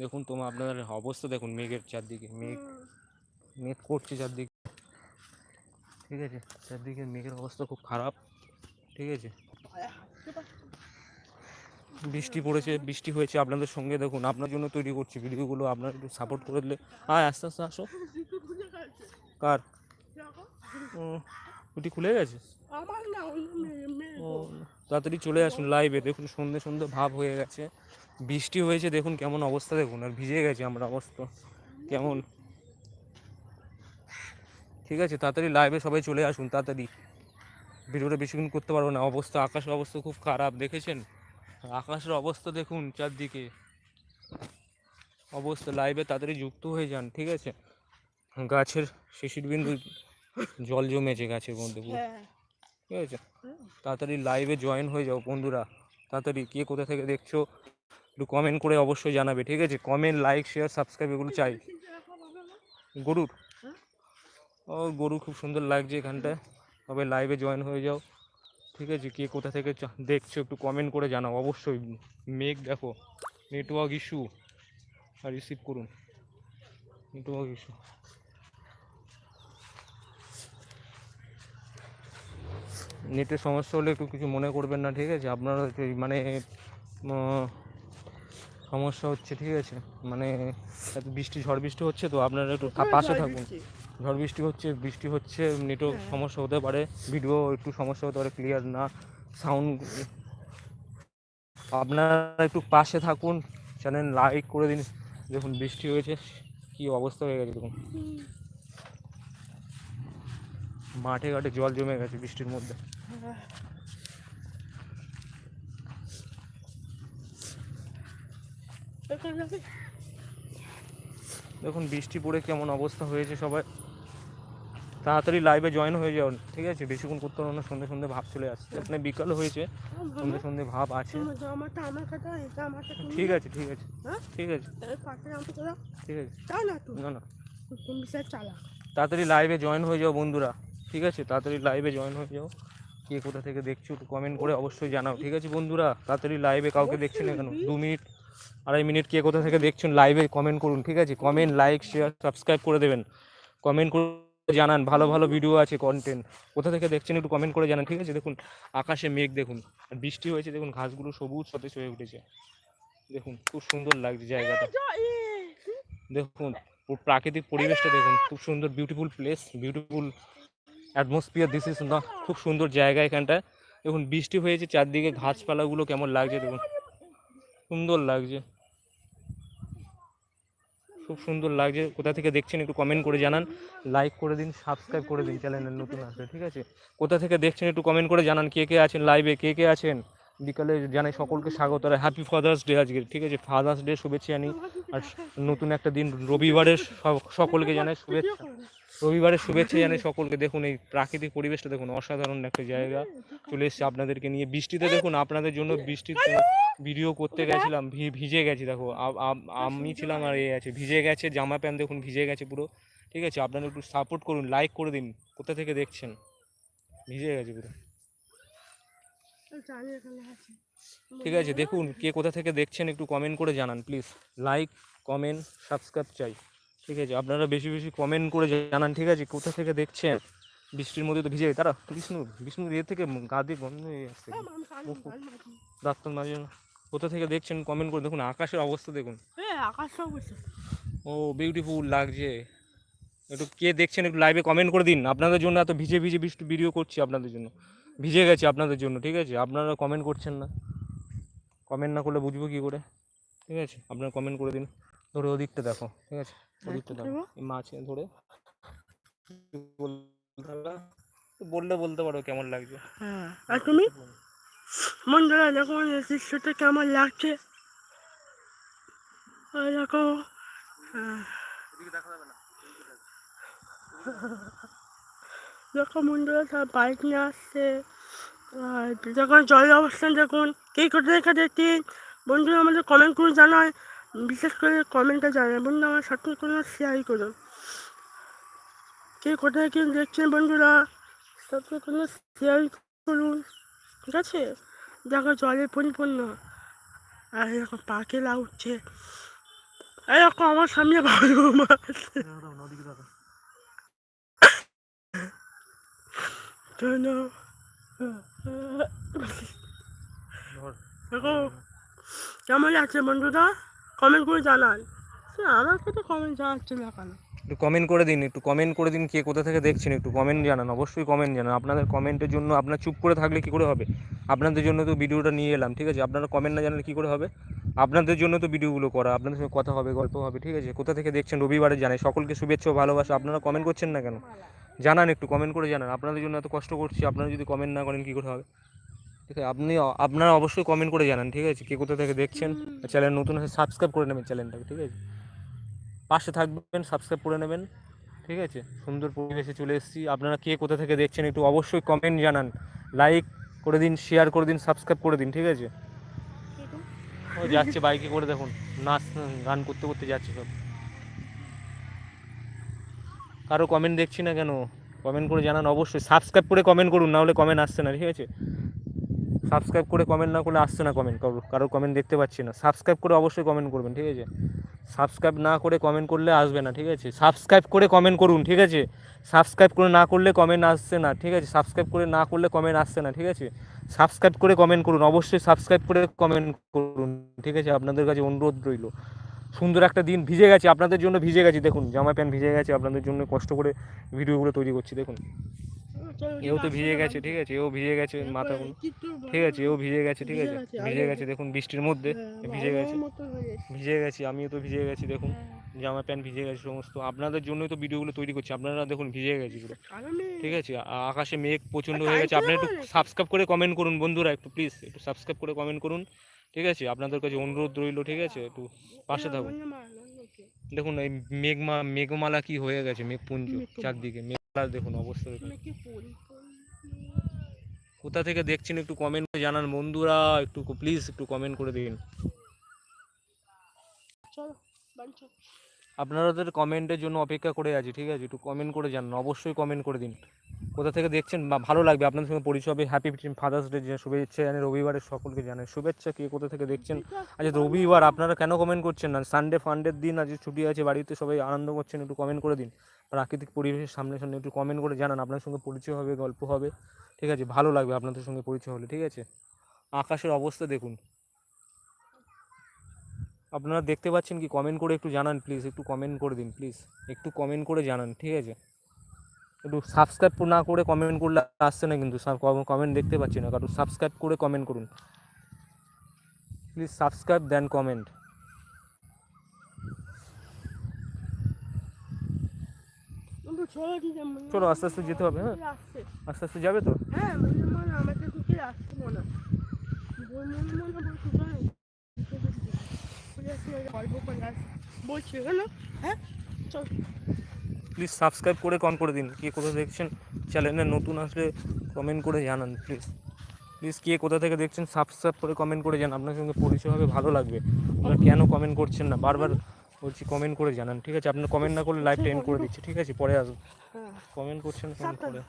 দেখুন তোমার আপনাদের অবস্থা দেখুন মেঘের চারদিকে, মেঘ মেঘ করছে চারদিকে। ঠিক আছে, চারদিকে মেঘের অবস্থা খুব খারাপ। ঠিক আছে। বৃষ্টি পড়েছে, বৃষ্টি হয়েছে আপনাদের সঙ্গে দেখুন, আপনার জন্য তৈরি করছি ভিডিওগুলো, আপনারা একটু সাপোর্ট করে দিলে। হ্যাঁ আস্তে আস্তে আসো। কার? ও ছুটি খুলে গেছে? আমার না ও তাড়াতাড়ি চলে আসুন লাইভে দেখুন সন্ধে সন্ধে ভাব হয়ে গেছে। বৃষ্টি হয়েছে দেখুন কেমন অবস্থা দেখুন। আর ভিজে গেছে আমরা অবস্থা কেমন? ঠিক আছে তাড়াতাড়ি লাইভে সবাই চলে আসুন তাড়াতাড়ি। ভিডিওটা বেশিক্ষণ করতে পারব না। অবস্থা আকাশের অবস্থা খুব খারাপ দেখেছেন? আকাশের অবস্থা দেখুন চারদিকে। অবস্থা লাইভে তাড়াতাড়ি যুক্ত হয়ে যান ঠিক আছে? গাছের শিশির বিন্দু জল জমেছে গাছের মধ্যে। হ্যাঁ। ঠিক আছে? তাড়াতাড়ি লাইভে জয়েন হয়ে যাও বন্ধুরা। তাড়াতাড়ি কে কোথা থেকে দেখছ একটু কমেন্ট করে অবশ্যই জানাবে ঠিক আছে? কমেন্ট লাইক শেয়ার সাবস্ক্রাইব এগুলো চাই। গরুর ও গরু খুব সুন্দর লাগছে এখানটায় তবে লাইভে জয়েন হয়ে যাও। ঠিক আছে? কে কোথা থেকে দেখছ একটু কমেন্ট করে জানাও। অবশ্যই মেঘ দেখো নেটওয়ার্ক ইস্যু আর রিসিভ করুন। নেটওয়ার্ক ইস্যু নেটের সমস্যা হলে একটু কিছু মনে করবেন না ঠিক আছে? আপনারা মানে সমস্যা হচ্ছে ঠিক আছে? মানে এত বৃষ্টি ঝড় বৃষ্টি হচ্ছে তো আপনারা একটু পাশে থাকুন। ঝড় বৃষ্টি হচ্ছে বৃষ্টি হচ্ছে নেটওয়ার্ক হ্যাঁ। সমস্যা হতে পারে ভিডিও একটু সমস্যা হতে পারে ক্লিয়ার না সাউন্ড আপনারা একটু পাশে থাকুন চ্যানেল লাইক করে দিন দেখুন বৃষ্টি হয়েছে কি অবস্থা হয়ে গেছে দেখুন। মাঠে ঘাটে জল জমে গেছে বৃষ্টির মধ্যে। দেখুন বৃষ্টি পড়ে কেমন অবস্থা হয়েছে সবাই। তাড়াতাড়ি লাইভে জয়েন হয়ে যাও ঠিক আছে? বেশিক্ষণ করতে পারব না সন্ধ্যে সন্ধ্যে ভাব চলে আসছে। আপনার বিকাল হয়েছে সন্ধ্যে সন্ধ্যে ভাব আছে। ঠিক আছে ঠিক আছে হ্যাঁ? ঠিক আছে। ঠিক আছে। না না তাড়াতাড়ি লাইভে জয়েন হয়ে যাও বন্ধুরা। ঠিক আছে? তাড়াতাড়ি লাইভে জয়েন হয়ে যাও। কে কোথা থেকে দেখছ একটু কমেন্ট করে অবশ্যই জানাও, ঠিক আছে বন্ধুরা? তাড়াতাড়ি লাইভে কাউকে দেখছি না কেন? দু মিনিট, আড়াই মিনিট কে কোথা থেকে দেখছেন লাইভে কমেন্ট করুন, ঠিক আছে? কমেন্ট লাইক শেয়ার সাবস্ক্রাইব করে দেবেন। কমেন্ট করে জানান, ভালো ভালো ভিডিও আছে কন্টেন্ট কোথা থেকে দেখছেন একটু কমেন্ট করে জানান, ঠিক আছে? দেখুন, আকাশে মেঘ, দেখুন। আর বৃষ্টি হয়েছে, দেখুন, ঘাসগুলো সবুজ, সতেজ হয়ে উঠেছে। দেখুন, খুব সুন্দর লাগছে জায়গাটা। দেখুন প্রাকৃতিক পরিবেশটা দেখুন, খুব সুন্দর beautiful place beautiful atmosphere this is না খুব সুন্দর জায়গা এখানটা দেখুন, বৃষ্টি হয়েছে, চারদিকে ঘাসপালাগুলো কেমন লাগছে, দেখুন। সুন্দর লাগছে। খুব সুন্দর লাগছে। কোথা থেকে দেখছেন একটু কমেন্ট করে জানান। লাইক করে দিন সাবস্ক্রাইব করে দিন চ্যানেলের নতুন আসবে ঠিক আছে? কোথা থেকে দেখছেন একটু কমেন্ট করে জানান, কে কে আছেন লাইভে কে কে আছেন? বিকালে জানাই সকলকে স্বাগত আর হ্যাপি ফাদার্স ডে আজকে। ঠিক আছে ফাদার্স ডে শুভেচ্ছা জানি আর নতুন একটা দিন, রবিবারের সকলকে জানাই শুভেচ্ছা। রবিবারের শুভেচ্ছা জানাই সকলকে। দেখুন, এই প্রাকৃতিক পরিবেশটা দেখুন, অসাধারণ একটা জায়গা। চলে এসেছে আপনাদেরকে নিয়ে। বৃষ্টিতে দেখুন, আপনাদের জন্য বৃষ্টিতে ভিডিও করতে গেছিলাম ভিজে গেছি, দেখো। আমি ছিলাম আর এ আছে, ভিজে গেছে, জামা প্যান্ট দেখুন, ভিজে গেছে পুরো। ঠিক আছে আপনারা একটু সাপোর্ট করুন লাইক করে দিন। কোথা থেকে দেখছেন? ভিজে গেছে পুরো। ঠিক আছে দেখুন কে কোথা থেকে দেখছেন একটু কমেন্ট করে জানান প্লিজ লাইক কমেন্ট সাবস্ক্রাইব চাই। ঠিক আছে আপনারা বেশি বেশি কমেন্ট করে জানান ঠিক আছে কোথা থেকে দেখছেন? বৃষ্টির মধ্যে তো ভিজে তারা বিষ্ণু বিষ্ণু এর থেকে গা দিয়ে গন্ধ হয়ে আসছে। ডাক্তার মাঝে কোথা থেকে দেখছেন কমেন্ট করে দেখুন আকাশের অবস্থা দেখুন। ও বিউটিফুল লাগছে। একটু কে দেখছেন একটু লাইভে কমেন্ট করে দিন। আপনাদের জন্য এত ভিজে ভিজে বৃষ্টি ভিডিও করছি আপনাদের জন্য। ভিজে গেছে আপনাদের জন্য ঠিক আছে? আপনারা কমেন্ট করছেন না। কমেন্ট না করলে বুঝব কী করে? ঠিক আছে? আপনারা কমেন্ট করে দিন। ধরে ওদিকটা দেখো ঠিক আছে? ওদিকটা দেখো। মাছে ধরে বললে বলতে পারো কেমন লাগছে। হ্যাঁ আর তুমি? মন বন্ধুরা দেখো দৃশ্যটা কেমন লাগছে। দেখো হ্যাঁ। দেখো বন্ধুরা সব বাইক নিয়ে আসছে। আর যখন জলের অবস্থান দেখুন, কে কোথায় দেখা দেখছি? বন্ধুরা, আমাদের কমেন্ট করে জানায়। বিশেষ করে কমেন্টে জানায়। বন্ধু আমার সাথে কোনো শেয়ার করুন। কে কোথায় কি দেখছেন বন্ধুরা? সাথে কোনো শেয়ার করুন। ঠিক আছে? দেখো, জলে পরিপূর্ণ। আর এরকম পাখিরা উঠছে এরকম আমার সামনে ভালো মাছ চলো দেখো কেমন লাগছে বন্ধুরা? কমেন্ট করে জানান। আমাকে তো কমেন্ট জানাচ্ছে না। কেন একটু কমেন্ট করে দিন একটু কমেন্ট করে দিন কে কোথা থেকে দেখছেন একটু কমেন্ট জানান অবশ্যই কমেন্ট জানান। আপনাদের কমেন্টের জন্য আপনার চুপ করে থাকলে কি করে হবে? আপনাদের জন্য তো ভিডিওটা নিয়ে এলাম ঠিক আছে? আপনারা কমেন্ট না জানালে কী করে হবে? আপনাদের জন্য তো ভিডিওগুলো করা আপনাদের সঙ্গে কথা হবে গল্প হবে ঠিক আছে? কোথা থেকে দেখছেন রবিবারে জানাই। সকলকে শুভেচ্ছা ভালোবাসা। আপনারা কমেন্ট করছেন না কেন? জানান একটু কমেন্ট করে জানান। আপনাদের জন্য এত কষ্ট করছি আপনারা যদি কমেন্ট না করেন কী করে হবে? ঠিক আছে? আপনি আপনারা অবশ্যই কমেন্ট করে জানান ঠিক আছে? কে কোথা থেকে দেখছেন? চ্যানেল নতুন হয়ে সাবস্ক্রাইব করে নেবেন চ্যানেলটাকে ঠিক আছে? পাশে থাকবেন সাবস্ক্রাইব করে নেবেন ঠিক আছে? সুন্দর পরিবেশে চলে এসেছি। আপনারা কে কোথা থেকে দেখছেন একটু অবশ্যই কমেন্ট জানান। লাইক করে দিন শেয়ার করে দিন সাবস্ক্রাইব করে দিন ঠিক আছে? ও যাচ্ছে বাইকে করে দেখুন নাচ গান করতে করতে যাচ্ছে সব। কারও কমেন্ট দেখছি না কেন? কমেন্ট করে জানান অবশ্যই। সাবস্ক্রাইব করে কমেন্ট করুন না হলে কমেন্ট আসছে না ঠিক আছে? সাবস্ক্রাইব করে কমেন্ট না করলে আসছে না কমেন্ট কারও কারও কমেন্ট দেখতে পাচ্ছি না। সাবস্ক্রাইব করে অবশ্যই কমেন্ট করবেন ঠিক আছে? সাবস্ক্রাইব না করে কমেন্ট করলে আসবে না, ঠিক আছে? সাবস্ক্রাইব করে কমেন্ট করুন, ঠিক আছে? সাবস্ক্রাইব করে না করলে কমেন্ট আসছে না, ঠিক আছে? সাবস্ক্রাইব করে না করলে কমেন্ট আসছে না, ঠিক আছে? সাবস্ক্রাইব করে কমেন্ট করুন, অবশ্যই সাবস্ক্রাইব করে কমেন্ট করুন, ঠিক আছে? আপনাদের কাছে অনুরোধ রইল। সুন্দর একটা দিন ভিজে গেছে, আপনাদের জন্য ভিজে গেছে, দেখুন, জামা প্যান্ট ভিজে গেছে, আপনাদের জন্য কষ্ট করে ভিডিওগুলো তৈরি করছি, দেখুন। এও তো ভিজে গেছে ঠিক আছে এও ভিজে গেছে মাথাগুলো। ঠিক আছে এও ভিজে গেছে ঠিক আছে। ভিজে গেছে দেখুন বৃষ্টির মধ্যে ভিজে গেছে। ভিজে গেছি আমিও তো ভিজে গেছি দেখুন। জামা প্যান্ট ভিজে গেছে সমস্ত। আপনাদের জন্যই তো ভিডিওগুলো তৈরি করছি আপনারা দেখুন ভিজে গেছি পুরো। ঠিক আছে আকাশে মেঘ প্রচণ্ড হয়ে গেছে আপনি একটু সাবস্ক্রাইব করে কমেন্ট করুন বন্ধুরা একটু প্লিজ একটু সাবস্ক্রাইব করে কমেন্ট করুন। ঠিক আছে আপনাদের কাছে অনুরোধ রইল ঠিক আছে একটু পাশে থাকুন। দেখুন এই মেঘমা মেঘমালা কি হয়ে গেছে মেঘপুঞ্জ চারদিকে দেখুন অবশ্যই দেখুন। কোথা থেকে দেখছেন একটু কমেন্ট করে জানান বন্ধুরা একটু প্লিজ একটু কমেন্ট করে দিন। চলো। আপনাদের কমেন্টের জন্য অপেক্ষা করে আছি, ঠিক আছে? একটু কমেন্ট করে জানান, অবশ্যই কমেন্ট করে দিন। কোথা থেকে দেখছেন? বা ভালো লাগবে আপনাদের সঙ্গে পরিচয় হবে। হ্যাপি ফাদার্স ডে শুভেচ্ছা জানাই, রবিবারের সকলকে জানাই। শুভেচ্ছা, কে কোথা থেকে দেখছেন? আচ্ছা রবিবার, আপনারা কেন কমেন্ট করছেন না? সানডে ফান্ডের দিন, আজ ছুটি আছে, বাড়িতে সবাই আনন্দ করছেন, একটু কমেন্ট করে দিন। প্রাকৃতিক পরিবেশের সামনে সামনে একটু কমেন্ট করে জানান আপনার সঙ্গে পরিচয় হবে, গল্প হবে, ঠিক আছে? ভালো লাগবে আপনাদের সঙ্গে পরিচয় হলে, ঠিক আছে? আকাশের অবস্থা দেখুন। আপনারা দেখতে পাচ্ছেন কি? কমেন্ট করে একটু জানান প্লিজ একটু কমেন্ট করে দিন প্লিজ একটু কমেন্ট করে জানান ঠিক আছে? একটু সাবস্ক্রাইব না করে কমেন্ট করলে আসছে না কিন্তু কমেন্ট দেখতে পাচ্ছি না কারণ সাবস্ক্রাইব করে কমেন্ট করুন। প্লিজ সাবস্ক্রাইব দেন কমেন্ট চলো আস্তে আস্তে যেতে হবে হ্যাঁ? আস্তে আস্তে যাবে তো? হ্যাঁ মনে মনে আমাকে কুকুর আসছে মনে হয়। বল মনে মনে বলছি চলো বলে আসছি, ওই গল্প করে বলছি হলো হ্যাঁ চল। প্লিজ সাবস্ক্রাইব করে কম করে দিন। কে কোথা দেখছেন চ্যানেলে নতুন আসলে কমেন্ট করে জানান প্লিজ প্লিজ কে কোথা থেকে দেখছেন সাবস্ক্রাইব করে কমেন্ট করে জানান। আপনার সঙ্গে পরিচয় হবে ভালো লাগবে। আপনারা কেন কমেন্ট করছেন না? বারবার বলছি কমেন্ট করে জানান ঠিক আছে? আপনার কমেন্ট না করলে লাইভটা এন্ড করে দিচ্ছি ঠিক আছে? পরে আসব। হ্যাঁ। কমেন্ট করছেন কমেন্ট করে।